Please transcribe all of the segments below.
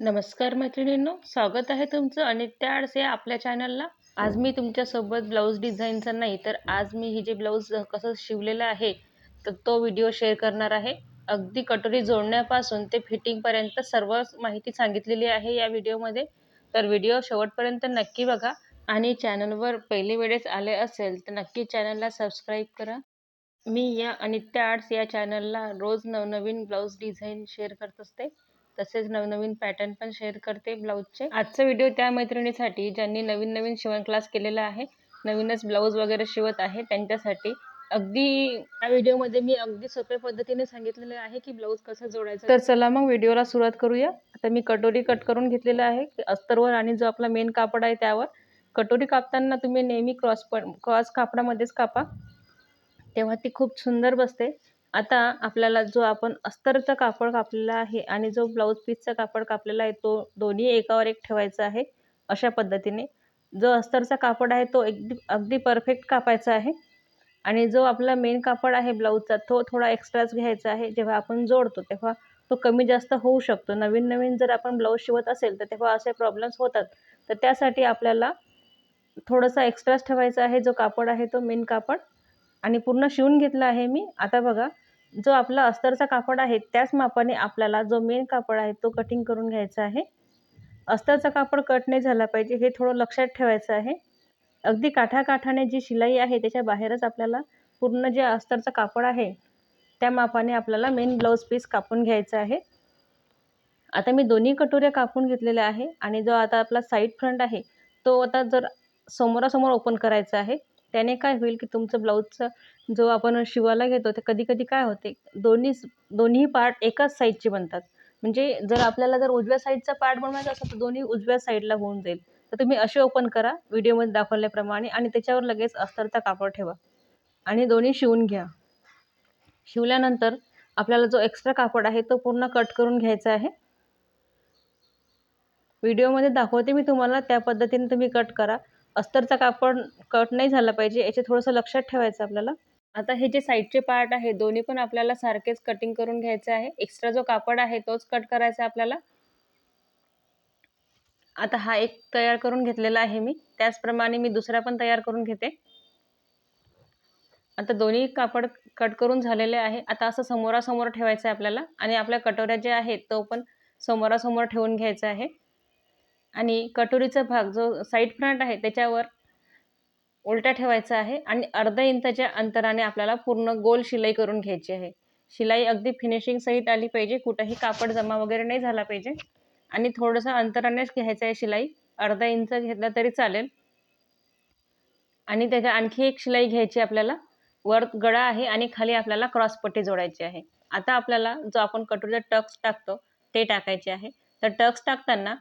नमस्कार मैत्रिणींनो स्वागत आहे तुमचं अनित्य आर्ट्स या आपल्या चॅनलला आज मी तुमच्यासोबत ब्लाऊज डिझाईनचा नाही तर आज मी हे जे ब्लाऊज कसं शिवलेलं आहे तर तो व्हिडिओ शेअर करणार आहे. अगदी कटोरी जोडण्यापासून ते फिटिंगपर्यंत सर्व माहिती सांगितलेली आहे या व्हिडिओमध्ये तर व्हिडिओ शेवटपर्यंत नक्की बघा. आणि चॅनलवर पहिली वेळेस आले असेल तर नक्की चॅनलला सबस्क्राईब करा. मी या अनित्य आर्ट्स या चॅनलला रोज नवनवीन ब्लाऊज डिझाईन शेअर करत असते. तसेच नवनवीन पॅटर्न पण शेअर करते ब्लाऊजचे आजचा व्हिडिओ त्या मैत्रिणीसाठी ज्यांनी नवीन नवीन शिवण क्लास केलेला आहे नवीनच ब्लाऊज वगैरे शिवत आहे त्यांच्यासाठी अगदी या व्हिडिओमध्ये मी अगदी सोप्या पद्धतीने सांगितलेले आहे की ब्लाऊज कसं जोडायचं. तर चला मग व्हिडिओला सुरुवात करूया. आता मी कटोरी कट करून घेतलेलं आहे अस्तरवर आणि जो आपला मेन कापड आहे त्यावर. कटोरी कापताना तुम्ही नेहमी क्रॉस पण क्रॉस कापडामध्येच कापा. तेव्हा ती खूप सुंदर बसते. आता आपल्याला जो आपण अस्तरचा कापड कापलेला आहे आणि जो ब्लाऊज पीसचा कापड कापलेला आहे तो दोन्ही एकावर एक ठेवायचा आहे अशा पद्धतीने. जो अस्तरचा कापड आहे तो अगदी अगदी परफेक्ट कापायचा आहे. आणि जो आपला मेन कापड आहे ब्लाऊजचा तो थोडा एक्स्ट्राच घ्यायचा आहे. जेव्हा आपण जोडतो तेव्हा तो कमी जास्त होऊ शकतो. नवीन नवीन जर आपण ब्लाऊज शिवत असेल तर तेव्हा असे प्रॉब्लेम्स होतात. तर त्यासाठी आपल्याला थोडासा एक्स्ट्राच ठेवायचा आहे जो कापड आहे तो मेन कापड. आणि पूर्ण शिवून घेतला आहे मी. आता बघा जो आपला अस्तरचा कापड आहे त्याच मापाने आपल्याला जो मेन कापड आहे तो कटिंग करून घ्यायचा आहे. अस्तरचा कापड कट नाही झाला पाहिजे हे थोडं लक्षात ठेवायचं आहे. अगदी काठाकाठाने जी शिलाई आहे त्याच्या बाहेरच आपल्याला पूर्ण जे अस्तरचं कापड आहे त्या मापाने आपल्याला मेन ब्लाऊज पीस कापून घ्यायचा आहे. आता मी दोन्ही कटोऱ्या कापून घेतलेल्या आहे आणि जो आता आपला साईड फ्रंट आहे तो आता जर समोरासमोर ओपन करायचा आहे त्याने काय होईल की तुमचं ब्लाऊजचं जो आपण शिवायला घेतो ते कधी कधी काय होते दोन्ही दोन्ही पार्ट एकाच साईडचे बनतात. म्हणजे जर आपल्याला जर उजव्या साईडचा पार्ट बनवायचा असेल तर दोन्ही उजव्या साईडला होऊन जाईल. तर तुम्ही असे ओपन करा व्हिडिओमध्ये दाखवल्याप्रमाणे आणि त्याच्यावर लगेच अस्तरचा कापड ठेवा. आणि दोन्ही शिवून घ्या. शिवल्यानंतर आपल्याला जो एक्स्ट्रा कापड आहे तो पूर्ण कट करून घ्यायचा आहे. व्हिडिओमध्ये दाखवते मी तुम्हाला त्या पद्धतीने तुम्ही कट करा. अस्तरचा कापड कट नाही झाला पाहिजे याचे थोडंसं लक्षात ठेवायचं आपल्याला. आता हे जे साईडचे पार्ट आहे दोन्ही पण आपल्याला सारखेच कटिंग करून घ्यायचे आहे. एक्स्ट्रा जो कापड आहे तोच कट करायचा आपल्याला. आता हा एक तयार करून घेतलेला आहे मी. त्याचप्रमाणे मी दुसरा पण तयार करून घेते. आता दोन्ही कापड कट करून झालेले आहे. आता असं समोरासमोर ठेवायचं आहे आपल्याला. आणि आपल्या कटोऱ्या जे आहेत तो पण समोरासमोर ठेवून घ्यायचा आहे. आणि कटोरीचा भाग जो साईड फ्रंट आहे त्याच्यावर उलटा ठेवायचा आहे आणि अर्धा इंचाच्या अंतराने आपल्याला पूर्ण गोल शिलाई करून घ्यायची आहे. शिलाई अगदी फिनिशिंग सहित आली पाहिजे कुठंही कापड जमा वगैरे नाही झाला पाहिजे. आणि थोडंसं अंतरानेच घ्यायचं आहे शिलाई अर्धा इंच घेतला तरी चालेल. आणि त्याच्या आणखी एक शिलाई घ्यायची आपल्याला वर गळा आहे आणि खाली आपल्याला क्रॉसपट्टी जोडायची आहे. आता आपल्याला जो आपण कटोरीचा टक्स टाकतो ते टाकायचे आहे. तर टक्स टाकताना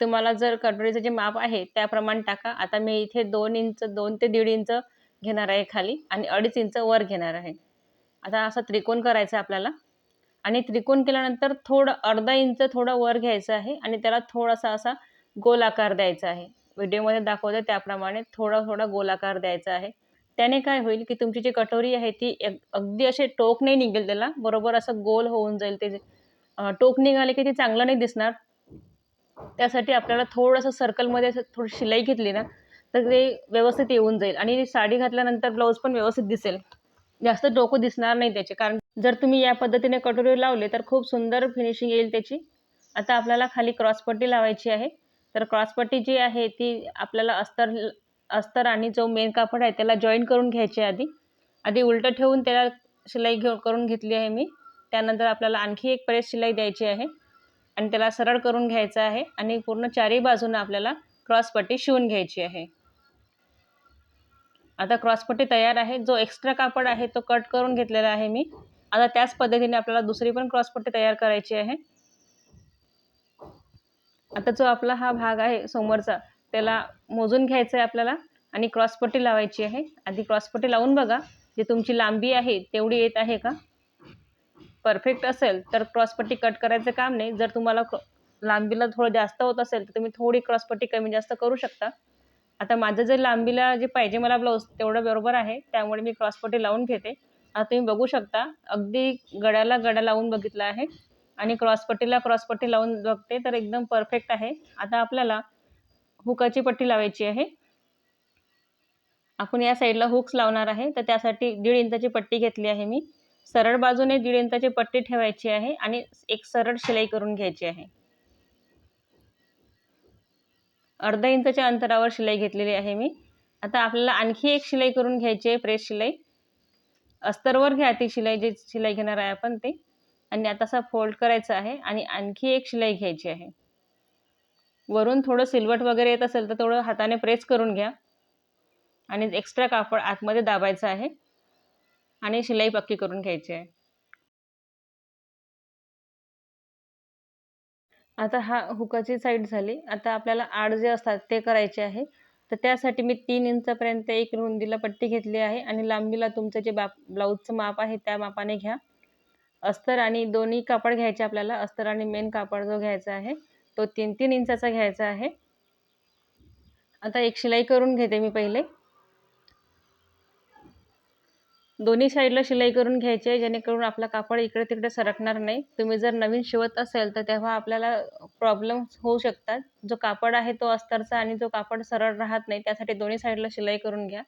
तुम्हाला जर कटोरीचं जे माप आहे त्याप्रमाणे टाका. आता मी इथे दोन इंच दोन ते दीड इंच घेणार आहे खाली आणि अडीच इंच वर घेणार आहे. आता असं त्रिकोण करायचं आहे आपल्याला. आणि त्रिकोण केल्यानंतर थोडं अर्धा इंच थोडं वर घ्यायचं आहे आणि त्याला थोडासा असा गोल आकार द्यायचा आहे. व्हिडिओमध्ये दाखवतो त्याप्रमाणे थोडा थोडा गोल आकार द्यायचा आहे. त्याने काय होईल की तुमची जी कटोरी आहे ती अगदी असे टोक नाही निघेल त्याला. बरोबर असं गोल होऊन जाईल ते टोक निघाले की ते चांगलं नाही दिसणार. त्यासाठी आपल्याला थोडंसं सर्कलमध्ये असं थोडी शिलाई घेतली ना तर ते व्यवस्थित येऊन जाईल. आणि साडी घातल्यानंतर ब्लाऊज पण व्यवस्थित दिसेल. जास्त डोकं दिसणार नाही त्याचे कारण जर तुम्ही या पद्धतीने कटोरी लावले तर खूप सुंदर फिनिशिंग येईल त्याची. आता आपल्याला खाली क्रॉसपट्टी लावायची आहे. तर क्रॉसपट्टी जी आहे ती आपल्याला अस्तर अस्तर आणि जो मेन कापड आहे त्याला जॉईन करून घ्यायचे आधी. आधी उलटं ठेवून त्याला शिलाई घेऊन करून घेतली आहे मी. त्यानंतर आपल्याला आणखी एक प्रेस शिलाई द्यायची आहे. आणि त्याला सरळ करून घ्यायचं आहे आणि पूर्ण चारही बाजूनं आपल्याला क्रॉसपट्टी शिवून घ्यायची आहे. आता क्रॉसपट्टी तयार आहे. जो एक्स्ट्रा कापड आहे तो कट करून घेतलेला आहे मी. आता त्याच पद्धतीने आपल्याला दुसरी पण क्रॉसपट्टी तयार करायची आहे. आता जो आपला हा भाग आहे समोरचा त्याला मोजून घ्यायचं आहे आपल्याला आणि क्रॉसपट्टी लावायची आहे. आधी क्रॉसपट्टी लावून बघा. जे तुमची लांबी आहे तेवढी येत आहे का? परफेक्ट असेल तर क्रॉसपट्टी कट करायचं काम नाही. जर तुम्हाला लांबीला थोडं जास्त होत असेल तर तुम्ही थोडी क्रॉसपट्टी कमी जास्त करू शकता. आता माझं जे लांबीला जे पाहिजे मला ब्लाऊज तेवढं बरोबर आहे. त्यामुळे मी क्रॉसपट्टी लावून घेते. आता तुम्ही बघू शकता अगदी गड्याला गडा लावून बघितला आहे. आणि क्रॉसपट्टीला क्रॉसपट्टी लावून बघते तर एकदम परफेक्ट आहे. आता आपल्याला हुकाची पट्टी लावायची आहे. आपण या साईडला हुक्स लावणार आहे. तर त्यासाठी दीड इंचाची पट्टी घेतली आहे मी. सरळ बाजूने दीड इंचाची पट्टी ठेवायची आहे आणि एक सरळ शिलाई करून घ्यायची आहे. अर्धा इंचाच्या अंतरावर शिलाई घेतलेली आहे मी. आता आपल्याला आणखी एक शिलाई करून घ्यायची आहे प्रेस शिलाई. अस्तरवर घ्या ती शिलाई जी शिलाई घेणार आहे आपण ते. आणि आता असा फोल्ड करायचा आहे आणि आणखी एक शिलाई घ्यायची आहे. वरून थोडं सिलवट वगैरे येत असेल तर थोडं हाताने प्रेस करून घ्या. आणि एक्स्ट्रा कापड आतमध्ये दाबायचं आहे. आणि शिलाई पक्की करून घ्यायची आहे. आता हा हुकाची साईड झाली. आता आपल्याला आड जे असतात ते करायचे आहे. तर त्यासाठी मी तीन इंचापर्यंत एक रुंदीला पट्टी घेतली आहे आणि लांबीला तुमचं जे बाप ब्लाऊजचं माप आहे त्या मापाने घ्या. अस्तर आणि दोन्ही कापड घ्यायचे आपल्याला. अस्तर आणि मेन कापड जो घ्यायचा आहे तो तीन तीन इंचाचा घ्यायचा आहे. आता एक शिलाई करून घेते मी पहिले. दोन्ही साईडला शिलाई करून घ्यायची आहे जेणेकरून आपला कापड इकडे तिकडे सरकणार नाही. तुम्ही जर नवीन शिवत असेल तर तेव्हा आपल्याला प्रॉब्लेम होऊ शकतात. जो कापड आहे तो अस्तरचा आणि जो कापड सरळ राहत नाही त्यासाठी दोन्ही साईडला शिलाई करून घ्या.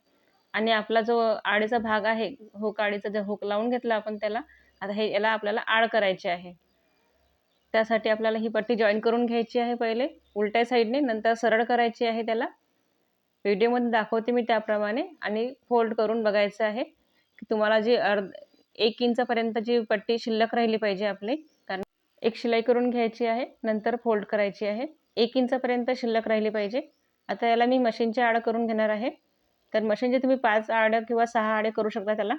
आणि आपला जो आडीचा भाग आहे हुक आडीचा जो हुक लावून घेतला आपण त्याला आता हे याला आपल्याला आड करायचे आहे. त्यासाठी आपल्याला ही पट्टी जॉईन करून घ्यायची आहे पहिले उलट्या साईडने नंतर सरळ करायची आहे त्याला. व्हिडिओमध्ये दाखवते मी त्याप्रमाणे आणि फोल्ड करून बघायचं आहे. की तुम्हाला जी अर्ध एक इंचापर्यंतची पट्टी शिल्लक राहिली पाहिजे आपली कारण एक शिलाई करून घ्यायची आहे नंतर फोल्ड करायची आहे एक इंचापर्यंत शिल्लक राहिली पाहिजे. आता याला मी मशीनच्या आड करून घेणार आहे. तर मशीनचे तुम्ही पाच आड किंवा सहा आडे करू शकता त्याला.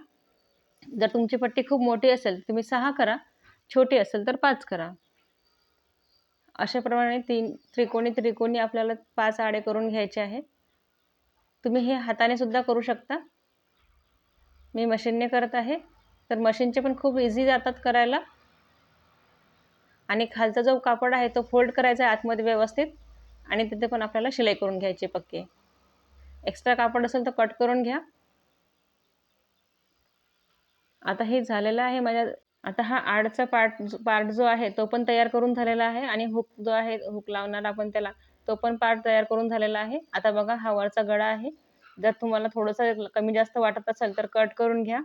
जर तुमची पट्टी खूप मोठी असेल तुम्ही सहा करा छोटी असेल तर पाच करा. अशाप्रमाणे तीन त्रिकोणी त्रिकोणी आपल्याला पाच आडे करून घ्यायचे आहे. तुम्ही हे हाताने सुद्धा करू शकता. मी मशीनने करत आहे. तर मशीनचे पण खूप इझी जातात करायला. आणि खालचा जो कापड आहे तो फोल्ड करायचा आहे आतमध्ये व्यवस्थित. आणि तिथे पण आपल्याला शिलाई करून घ्यायची पक्के. एक्स्ट्रा कापड असेल तर कट करून घ्या. आता हे झालेलं आहे माझ्या आता हा आडचा पार्ट पार्ट जो आहे तो पण तयार करून झालेला आहे. आणि हुक जो आहे हुक लावणार आपण त्याला तो पण पार्ट तयार करून झालेला आहे. आता बघा हा वरचा गळा आहे. जर तुम्हाला थोडंसं कमी जास्त वाटत असेल तर कट करून घ्या.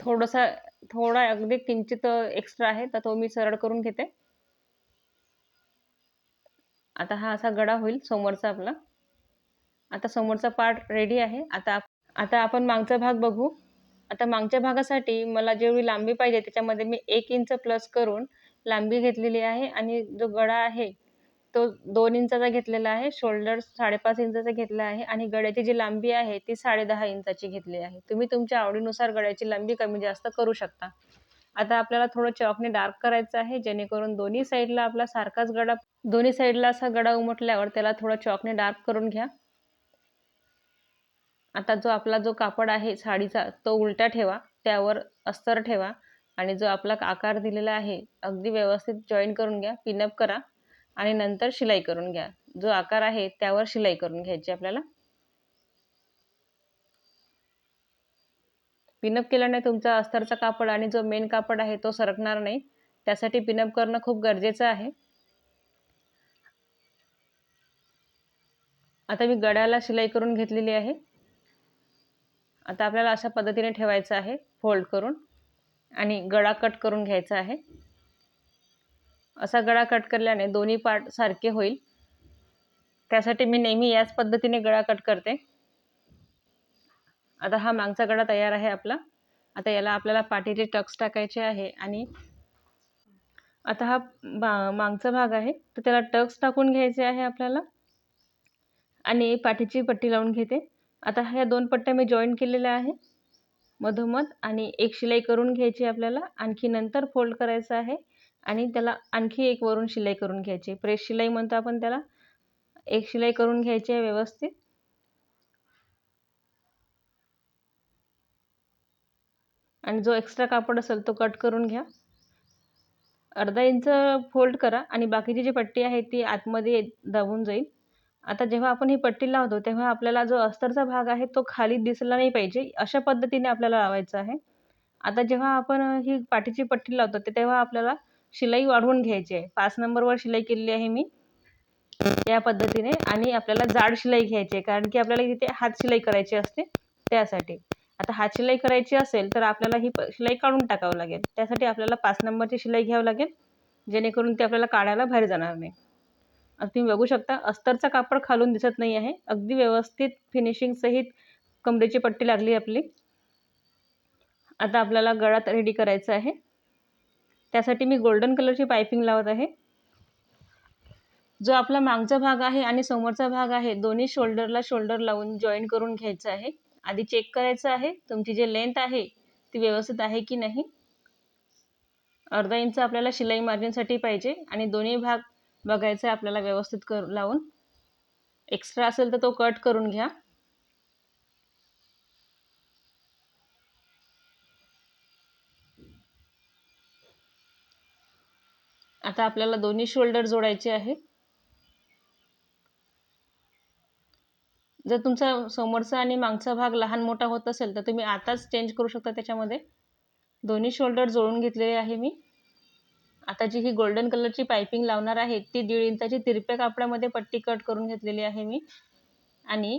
थोडासा थोडा अगदी किंचित एक्स्ट्रा आहे तर तो मी सरळ करून घेते. आता हा असा गडा होईल समोरचा आपला. आता समोरचा पार्ट रेडी आहे. आता आता आपण मागचा भाग बघू. आता मागच्या भागासाठी मला जेवढी लांबी पाहिजे त्याच्यामध्ये मी एक इंच प्लस करून लांबी घेतलेली आहे आणि जो गळा आहे तो दोन इंचाचा घेतलेला आहे शोल्डर साडेपाच इंचाचा घेतला आहे आणि गळ्याची जी लांबी आहे ती साडेदहा इंचाची घेतली आहे. तुम्ही तुमच्या आवडीनुसार गळ्याची लांबी कमी जास्त करू शकता. आता आपल्याला थोडं चॉकने डार्क करायचं आहे जेणेकरून दोन्ही साईडला आपला सारखाच गडा दोन्ही साईडला असा गडा उमटल्यावर त्याला थोडं चॉकने डार्क करून घ्या. आता जो आपला जो कापड आहे साडीचा तो उलटा ठेवा त्यावर अस्तर ठेवा. आणि जो आपला आकार दिलेला आहे अगदी व्यवस्थित जॉईन करून घ्या पिनअप करा आणि नंतर शिलाई करून घ्या. जो आकार आहे त्यावर शिलाई करून घ्यायची आपल्याला. पिनअप केल्याने तुमचा अस्तरचा कापड आणि जो मेन कापड आहे तो सरकणार नाही. त्यासाठी पिनअप करणं खूप गरजेचं आहे. आता मी गड्याला शिलाई करून घेतलेली आहे. आता आपल्याला अशा पद्धतीने ठेवायचं आहे फोल्ड करून. आणि गळा कट करून घ्यायचा आहे. असा गळा कट केल्याने दोन्ही पार्ट सारखे होईल. त्यासाठी मी नेहमी याच पद्धतीने गळा कट करते. आता हा मागचा गळा तयार आहे आपला. आता याला आपल्याला पाठीचे टक्स टाकायचे आहे आणि आता हा बा मागचा भाग आहे. तर त्याला टक्स टाकून घ्यायचे आहे आपल्याला. आणि पाठीची पट्टी लावून घेते. आता ह्या दोन पट्ट्या मी जॉईन केलेल्या आहे. मधोमध आणि एक शिलाई करून घ्यायची आपल्याला. आणखी नंतर फोल्ड करायचं आहे आणि त्याला आणखी एक वरून शिलाई करून घ्यायची. प्रेस शिलाई म्हणतो आपण त्याला. एक शिलाई करून घ्यायची आहे व्यवस्थित. आणि जो एक्स्ट्रा कापड असेल तो कट करून घ्या. अर्धा इंच फोल्ड करा आणि बाकीची जी पट्टी आहे ती आतमध्ये दाबून जाईल. आता जेव्हा आपण ही पट्टी लावतो तेव्हा आपल्याला जो अस्तरचा भाग आहे तो खाली दिसला नाही पाहिजे. अशा पद्धतीने आपल्याला लावायचं आहे. आता जेव्हा आपण ही पाठीची पट्टी लावतो ते तेव्हा आपल्याला शिलाई वाढवून घ्यायची आहे. पाच नंबरवर शिलाई केलेली आहे मी. या पद्धतीने आणि आपल्याला जाड शिलाई घ्यायची आहे कारण की आपल्याला इथे हात शिलाई करायची असते त्यासाठी. आता हात शिलाई करायची असेल तर आपल्याला ही शिलाई काढून टाकावं लागेल. त्यासाठी आपल्याला पाच नंबरची शिलाई घ्यावं लागेल जेणेकरून ते आपल्याला काढायला बाहेर जाणार नाही. तुम्ही बघू शकता अस्तरचा कापड खालून दिसत नाही आहे. अगदी व्यवस्थित फिनिशिंगसहित कमरेची पट्टी लागली आपली. आता आपल्याला गळात रेडी करायचं आहे. त्यासाठी मी गोल्डन कलरची पायपिंग लावत आहे. जो आपला मागचा भाग आहे आणि समोरचा भाग आहे दोन्ही शोल्डरला शोल्डर लावून जॉईन करून घ्यायचं आहे. आधी चेक करायचं आहे तुमची जे लेंथ आहे ती व्यवस्थित आहे की नाही? अर्धा इंच आपल्याला शिलाई मार्जिनसाठी पाहिजे आणि दोन्ही भाग बघायचं आहे आपल्याला व्यवस्थित कर लावून. एक्स्ट्रा असेल तर तो कट करून घ्या. आता आपल्याला दोन्ही शोल्डर जोडायचे आहे. जर तुमचा समोरचा आणि मागचा भाग लहान मोठा होत असेल तर तुम्ही आताच चेंज करू शकता त्याच्यामध्ये. दोन्ही शोल्डर जोडून घेतलेले आहे मी. आता जी ही गोल्डन कलरची पायपिंग लावणार आहे ती दीड इंचाची तिरप्या कापडामध्ये पट्टी कट करून घेतलेली आहे मी. आणि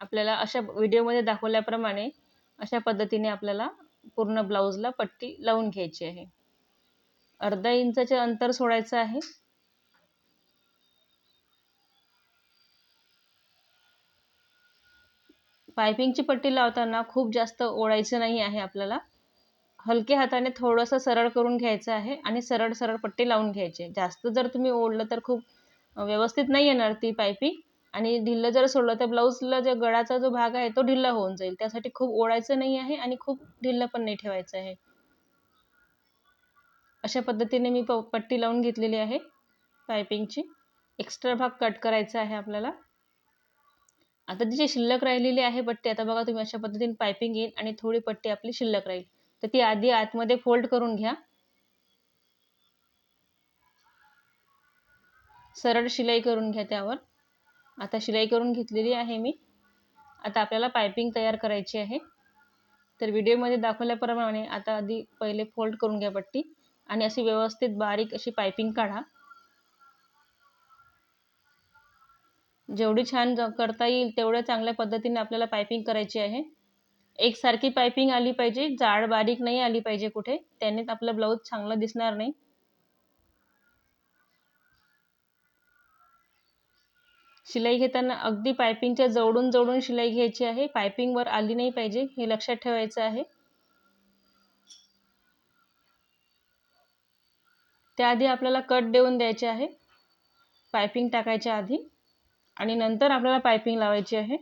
आपल्याला अशा व्हिडिओमध्ये दाखवल्याप्रमाणे अशा पद्धतीने आपल्याला पूर्ण ब्लाऊजला पट्टी लावून घ्यायची आहे. अर्धा इंचाचे अंतर सोडायचं आहे. पायपिंगची पट्टी लावताना खूप जास्त ओढायचं नाही आहे आपल्याला. हलक्या हाताने थोडंसं सरळ करून घ्यायचं आहे आणि सरळ सरळ पट्टी लावून घ्यायची. जास्त जर तुम्ही ओढलं तर खूप व्यवस्थित नाही येणार ती पायपिंग आणि ढिल्लं जर सोडलं तर ब्लाऊजला जो गळाचा जो भाग आहे तो ढिल्ला होऊन जाईल. त्यासाठी खूप ओढायचं नाही आहे आणि खूप ढिल्लं पण नाही ठेवायचं आहे. अशा पद्धतीने मी प पट्टी लावून घेतलेली आहे पायपिंगची. एक्स्ट्रा भाग कट करायचा आहे आपल्याला. आता जी शिल्लक राहिलेली आहे पट्टी आता बघा तुम्ही अशा पद्धतीने पायपिंग येईल आणि थोडी पट्टी आपली शिल्लक राहील. तर ती आधी आतमध्ये फोल्ड करून घ्या. सरळ शिलाई करून घ्या त्यावर. आता शिलाई करून घेतलेली आहे मी. आता आपल्याला पायपिंग तयार करायची आहे. तर व्हिडिओमध्ये दाखवल्याप्रमाणे आता आधी पहिले फोल्ड करून घ्या पट्टी आणि अशी व्यवस्थित बारीक अशी पायपिंग काढा. जेवढी छान करता येईल तेवढ्या चांगल्या पद्धतीने आपल्याला पायपिंग करायची आहे. एकसारखी पायपिंग आली पाहिजे जाड बारीक नाही आली पाहिजे कुठे त्याने आपलं ब्लाऊज चांगलं दिसणार नाही. शिलाई घेताना अगदी पायपिंगच्या जवळून जवळून शिलाई घ्यायची आहे पायपिंगवर आली नाही पाहिजे हे लक्षात ठेवायचं आहे. त्याआधी आपल्याला कट देऊन द्यायचे आहे पायपिंग टाकायच्या आधी आणि नंतर आपल्याला पायपिंग लावायची आहे.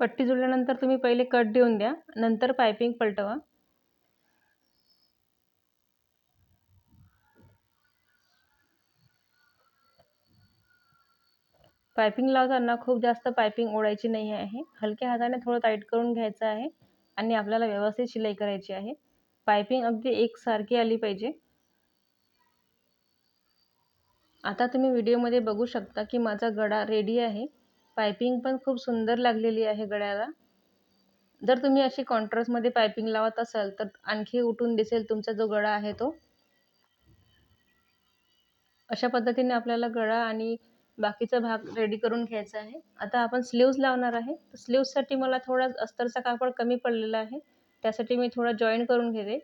पट्टी जुळल्यानंतर तुम्ही पहिले कट देऊन द्या. नंतर पायपिंग पलटवा. पायपिंग लावताना खूप जास्त पायपिंग ओढायची नाही आहे. हलक्या हाताने थोडं टाईट करून घ्यायचं आहे आणि आपल्याला व्यवस्थित शिलाई करायची आहे. पायपिंग अगदी एकसारखी आली पाहिजे. आता तुम्ही व्हिडिओमध्ये बघू शकता की माझा गळा रेडी आहे. पायपिंग पण खूप सुंदर लागलेली आहे गळ्याला. जर तुम्ही अशी कॉन्ट्रास्टमध्ये पायपिंग लावत असाल तर आणखी उठून दिसेल तुमचा जो गळा आहे तो. अशा पद्धतीने आपल्याला गळा आणि बाकीचा भाग रेडी करून घ्यायचा आहे. आता आपण स्लीव्ज लावणार आहे. तर स्लीव्जसाठी मला थोडा अस्तरचा कापड कमी पडलेला आहे. त्यासाठी मी थोडा जॉईन करून घेते.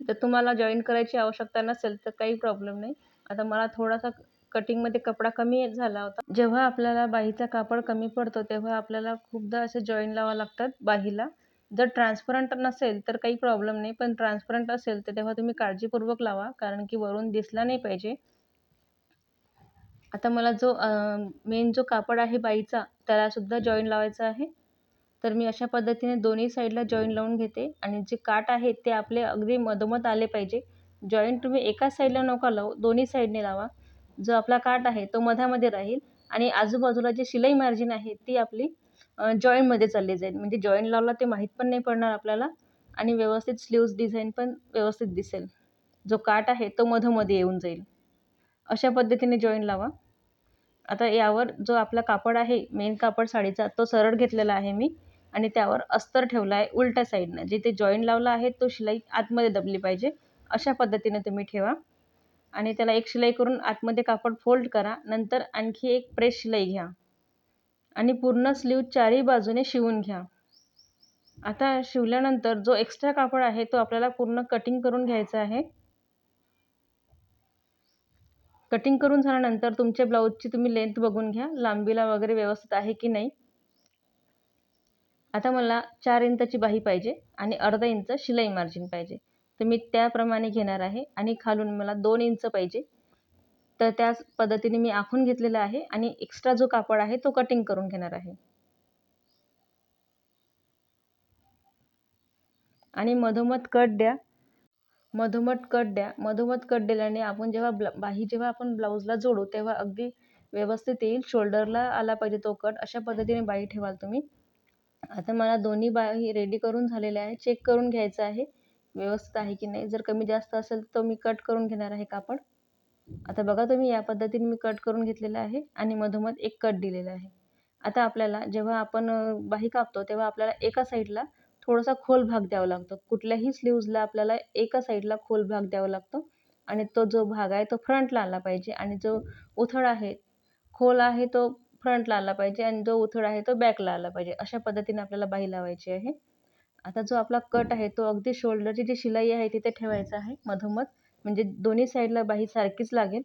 जर तुम्हाला जॉईन करायची आवश्यकता नसेल तर काही प्रॉब्लेम नाही. आता मला थोडासा कटिंगमध्ये कपडा कमी झाला होता. जेव्हा आपल्याला बाहीचा कापड कमी पडतो तेव्हा आपल्याला खूपदा असे जॉईन लावा लागतात बाहीला. जर ट्रान्सपरंट नसेल तर काही प्रॉब्लेम नाही पण ट्रान्सपरंट असेल तर तेव्हा तुम्ही काळजीपूर्वक लावा कारण की वरून दिसला नाही पाहिजे. आता मला जो मेन जो कापड आहे बाईचा त्यालासुद्धा जॉईन लावायचा आहे. तर मी अशा पद्धतीने दोन्ही साईडला जॉईन लावून घेते. आणि जे काट आहे ते आपले अगदी मधोमध आले पाहिजे. जॉईन तुम्ही एकाच साईडला नका लावू दोन्ही साईडने लावा. जो आपला काठ आहे तो मधामध्ये राहील आणि आजूबाजूला जी शिलाई मार्जिन आहे ती आपली जॉईंटमध्ये चालली जाईल. म्हणजे जॉईंट लावला ते माहीत पण नाही पडणार आपल्याला आणि व्यवस्थित स्लीव्ज डिझाईन पण व्यवस्थित दिसेल. जो काट आहे तो मधोमध्ये येऊन जाईल. अशा पद्धतीने जॉईंट लावा. आता यावर जो आपला कापड आहे मेन कापड साडीचा तो सरळ घेतलेला आहे मी आणि त्यावर अस्तर ठेवला आहे उलट्या साईडनं जिथे जॉईंट लावला आहे तो शिलाई आतमध्ये दबली पाहिजे. अशा पद्धतीने तुम्ही ठेवा. आणि त्याला एक शिलाई करून आतमध्ये कापड फोल्ड करा. नंतर आणखी एक प्रेस शिलाई घ्या. आणि पूर्ण स्लीव चारही बाजूने शिवून घ्या. आता शिवल्यानंतर जो एक्स्ट्रा कापड आहे तो आपल्याला पूर्ण कटिंग करून घ्यायचा आहे. कटिंग करून झाल्यानंतर तुमच्या ब्लाऊजची तुम्ही लेंथ बघून घ्या. लांबीला वगैरे व्यवस्थित आहे की नाही. आता मला चार इंचाची बाही पाहिजे आणि अर्धा इंच शिलाई मार्जिन पाहिजे. तर मी त्याप्रमाणे घेणार आहे. आणि खालून मला दोन इंच पाहिजे. तर त्याच पद्धतीने मी आखून घेतलेलं आहे. आणि एक्स्ट्रा जो कापड आहे तो कटिंग करून घेणार आहे. आणि मधोमध कट द्या. मधोमध कट द्या. मधोमध कट दिल्याने आपण जेव्हा ब्ला बाही जेव्हा आपण ब्लाऊजला जोडू तेव्हा अगदी व्यवस्थित येईल. शोल्डरला आला पाहिजे तो कट अशा पद्धतीने बाही ठेवाल तुम्ही. आता मला दोन्ही बाही रेडी करून झालेल्या आहे चेक करून घ्यायचं आहे. व्यवस्थित आहे की नाही? जर कमी जास्त असेल तर मी कट करून घेणार आहे कापड आता बघा तुम्ही या पद्धतीने मी कट करून घेतलेलं आहे आणि मधोमध एक कट दिलेला आहे. आता आपल्याला जेव्हा आपण बाही कापतो तेव्हा आपल्याला एका साईडला थोडासा खोल भाग द्यावा लागतो. कुठल्याही स्लीव्जला आपल्याला एका साईडला खोल भाग द्यावा लागतो आणि तो जो भाग आहे तो फ्रंटला आला पाहिजे आणि जो उथळ आहे खोल आहे तो फ्रंटला आला पाहिजे आणि जो उथळ आहे तो बॅकला आला पाहिजे. अशा पद्धतीने आपल्याला बाही लावायची आहे. आता जो आपला कट आहे तो अगदी शोल्डरची जी शिलाई आहे तिथे ठेवायचा आहे मधोमध. म्हणजे दोन्ही साईडला बाही सारखीच लागेल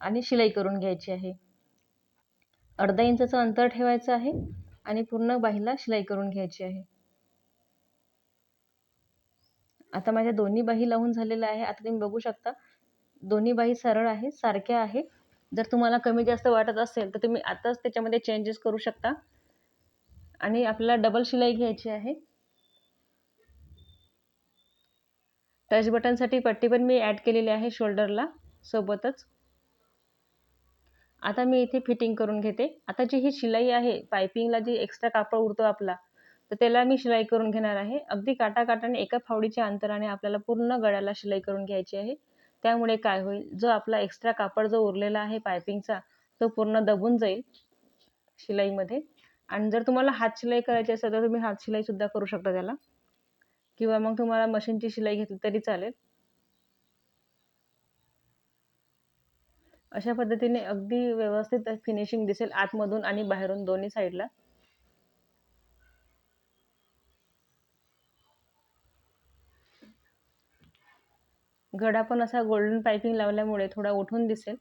आणि शिलाई करून घ्यायची आहे. अर्धा इंचाचं अंतर ठेवायचं आहे आणि पूर्ण बाहीला शिलाई करून घ्यायची आहे. आता माझ्या दोन्ही बाही लावून झालेल्या आहे. आता तुम्ही बघू शकता दोन्ही बाही सरळ आहे सारख्या आहे. जर तुम्हाला कमी जास्त वाटत असेल तर तुम्ही आताच त्याच्यामध्ये चेंजेस करू शकता. आणि आपल्याला डबल शिलाई घ्यायची आहे. टच बटनसाठी पट्टी पण मी ॲड केलेली आहे शोल्डरला सोबतच. आता मी इथे फिटिंग करून घेते. आता जी ही शिलाई आहे पायपिंगला जी एक्स्ट्रा कापड उरतो आपला तर त्याला मी शिलाई करून घेणार आहे. अगदी काटाकाटाने एका फावडीच्या अंतराने आपल्याला पूर्ण गळ्याला शिलाई करून घ्यायची आहे. त्यामुळे काय होईल जो आपला एक्स्ट्रा कापड जो उरलेला आहे पायपिंगचा तो पूर्ण दबून जाईल शिलाईमध्ये. आणि जर तुम्हाला हात शिलाई करायची असेल तर तुम्ही हात शिलाईसुद्धा करू शकता त्याला. किंवा मग तुम्हाला मशीनची शिलाई घेतली तरी चालेल. अशा पद्धतीने अगदी व्यवस्थित फिनिशिंग दिसेल आतमधून आणि बाहेरून दोन्ही साईडला गडा पण असा गोल्डन पायपिंग लावल्यामुळे थोडा उठून दिसेल.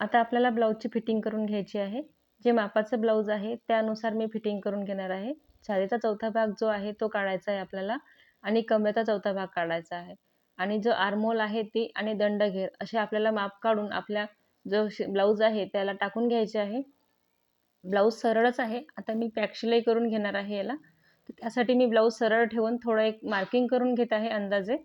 आता आपल्याला ब्लाऊजची फिटिंग करून घ्यायची आहे. जे मापाचं ब्लाऊज आहे त्यानुसार मी फिटिंग करून घेणार आहे. छातीचा चौथा भाग जो आहे तो काढायचा आहे आपल्याला आणि कमरेचा चौथा भाग काढायचा आहे. आणि जो आरमोल आहे ती आणि दंडघेर असे आपल्याला माप काढून आपल्या जो ब्लाऊज आहे त्याला टाकून घ्यायचे आहे. ब्लाऊज सरळच आहे. आता मी पॅकशिलाई करून घेणार आहे याला. त्यासाठी मी ब्लाऊज सरळ ठेवून थोडं एक मार्किंग करून घेत आहे अंदाजे.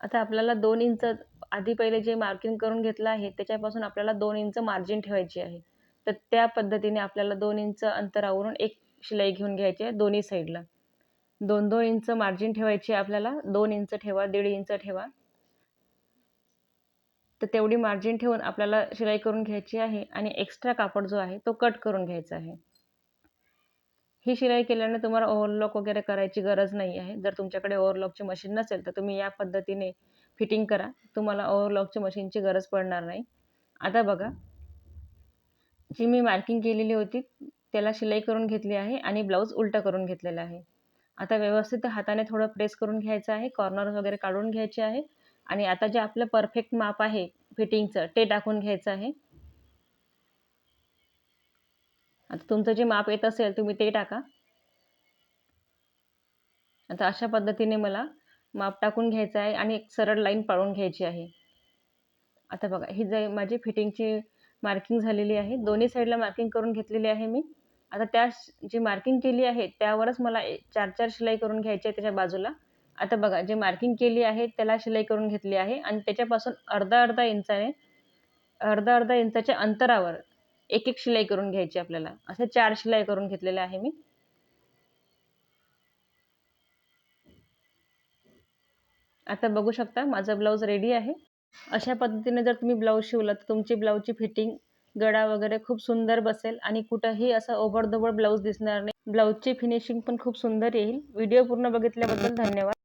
आता आपल्याला दोन इंच आधी पहिले जे मार्किंग करून घेतलं आहे त्याच्यापासून आपल्याला दोन इंच मार्जिन ठेवायची आहे. तर त्या पद्धतीने आपल्याला दोन इंच अंतरावरून एक शिलाई घेऊन घ्यायची आहे दोन्ही साईडला दोन दोन इंच मार्जिन ठेवायची आपल्याला दोन इंच ठेवा दीड इंच ठेवा. तर तेवढी मार्जिन ठेवून आपल्याला शिलाई करून घ्यायची आहे आणि एक्स्ट्रा कापड जो आहे तो कट करून घ्यायचा आहे. ही शिलाई केल्याने तुम्हाला ओव्हरलॉक वगैरे करायची गरज नाही आहे. जर तुमच्याकडे ओव्हरलॉकची मशीन नसेल तर तुम्ही या पद्धतीने फिटिंग करा. तुम्हाला ओव्हरलॉकच्या मशीनची गरज पडणार नाही. आता बघा जी मी मार्किंग केलेली होती त्याला शिलाई करून घेतली आहे आणि ब्लाऊज उलटा करून घेतलेला आहे. आता व्यवस्थित हाताने थोडं प्रेस करून घ्यायचं आहे कॉर्नर वगैरे काढून घ्यायचे आहे आणि आता जे आपलं परफेक्ट माप आहे फिटिंगचं ते टाकून घ्यायचं आहे. आता तुमचं जे माप येत असेल तुम्ही ते टाका. आता अशा पद्धतीने मला माप टाकून घ्यायचं आहे आणि एक सरळ लाईन पाळून घ्यायची आहे. आता बघा ही जे माझी फिटिंगची मार्किंग झालेली आहे दोन्ही साईडला मार्किंग करून घेतलेली आहे मी. आता त्या जी मार्किंग केली आहे त्यावरच मला चार चार शिलाई करून घ्यायची आहे त्याच्या बाजूला. आता बघा जे मार्किंग केली आहे त्याला शिलाई करून घेतली आहे आणि त्याच्यापासून अर्धा अर्धा इंचाने अर्धा अर्धा इंचाच्या अंतरावर एक एक शिलाई करून घ्यायची आपल्याला. असे चार शिलाई करून घेतलेल्या आहे मी. आता बघू शकता माझा ब्लाऊज रेडी आहे. अशा पद्धतीने जर तुम्ही ब्लाऊज शिवला तर तुमची ब्लाऊजची फिटिंग गळा वगैरे खूप सुंदर बसेल आणि कुठंही असं ओबडधोबड ब्लाऊज दिसणार नाही. ब्लाऊजची फिनिशिंग पण खूप सुंदर येईल. व्हिडिओ पूर्ण बघितल्याबद्दल धन्यवाद.